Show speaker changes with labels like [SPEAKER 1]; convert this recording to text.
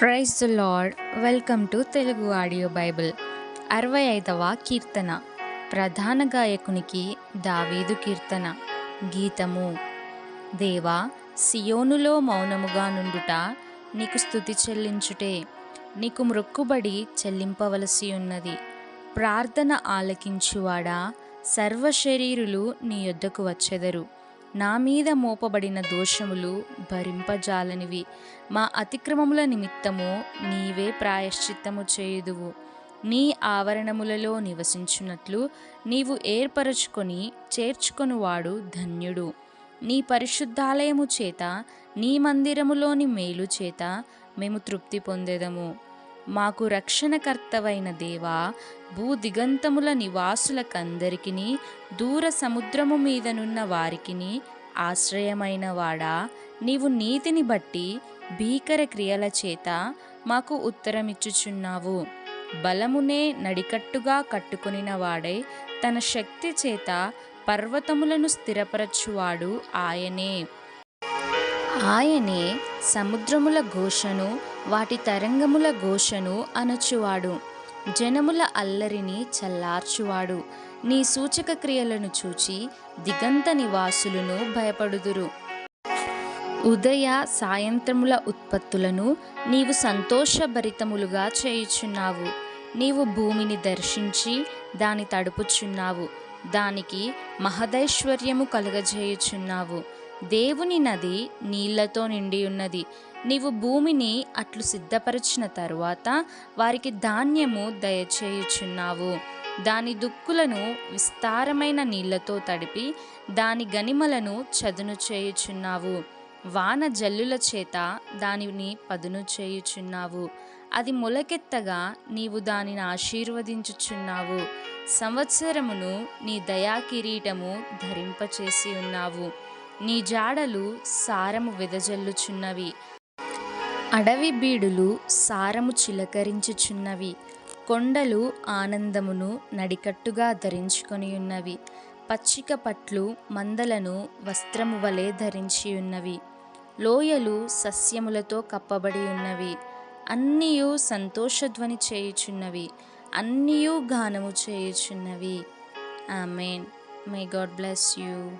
[SPEAKER 1] Praise the lord. Welcome to Telugu audio Bible. అరవై ఐదవ కీర్తన. ప్రధాన గాయకునికి దావీదు కీర్తన. గీతము. దేవా సియోనులో మౌనముగా నుండుట నీకు స్థుతి చెల్లించుటే నీకు మృక్కుబడి చెల్లింపవలసి ఉన్నది. ప్రార్థన ఆలకించువాడా సర్వశరీరులు నీ యొద్దకు వచ్చెదరు. నా మీద మోపబడిన దోషములు భరింపజాలనివి. మా అతిక్రమముల నిమిత్తము నీవే ప్రాయశ్చిత్తము చేయుదువు. నీ ఆవరణములలో నివసించున్నట్లు నీవు ఏర్పరచుకొని చేర్చుకొనువాడు ధన్యుడు. నీ పరిశుద్ధాలయము చేత నీ మందిరములోని మేలు చేత మేము తృప్తి పొందేదము. మాకు రక్షణకర్తవైన దేవా భూదిగంతముల నివాసులకందరికిని దూర సముద్రము మీదనున్న వారికిని ఆశ్రయమైన వాడా నీవు నీతిని బట్టి భీకర క్రియల చేత మాకు ఉత్తరమిచ్చుచున్నావు. బలమునే నడికట్టుగా కట్టుకొనిన వాడై తన శక్తి చేత పర్వతములను స్థిరపరచువాడు ఆయనే. ఆయనే సముద్రముల ఘోషను వాటి తరంగముల ఘోషను అనచువాడు. జనముల అల్లరిని చల్లార్చువాడు. నీ సూచక క్రియలను చూచి దిగంత నివాసులను భయపడుదురు. ఉదయ సాయంత్రముల ఉత్పత్తులను నీవు సంతోషభరితములుగా చేయుచున్నావు. నీవు భూమిని దర్శించి దాని తడుపుచున్నావు. దానికి మహదైశ్వర్యము కలుగజేయుచున్నావు. దేవుని నది నీళ్ళతో నిండి ఉన్నది. నీవు భూమిని అట్లు సిద్ధపరిచిన తరువాత వారికి ధాన్యము దయచేయుచున్నావు. దాని దుక్కులను విస్తారమైన నీళ్ళతో తడిపి దాని గనిమలను చదును చేయుచున్నావు. వాన జల్లుల చేత దానిని పదును చేయుచున్నావు. అది మొలకెత్తగా నీవు దానిని ఆశీర్వదించుచున్నావు. సంవత్సరమును నీ దయా కిరీటము ధరింపచేసి ఉన్నావు. నీ జాడలు సారము వెదజల్లుచున్నవి. అడవి బీడులు సారము చిలకరించుచున్నవి. కొండలు ఆనందమును నడికట్టుగా ధరించుకొని ఉన్నవి పచ్చిక పట్లు మందలను వస్త్రము వలె ధరించి ఉన్నవి లోయలు సస్యములతో కప్పబడి ఉన్నవి అన్నీయు సంతోషధ్వని చేయుచున్నవి. అన్నీయు గానము చేయుచున్నవి. Amen. May God bless you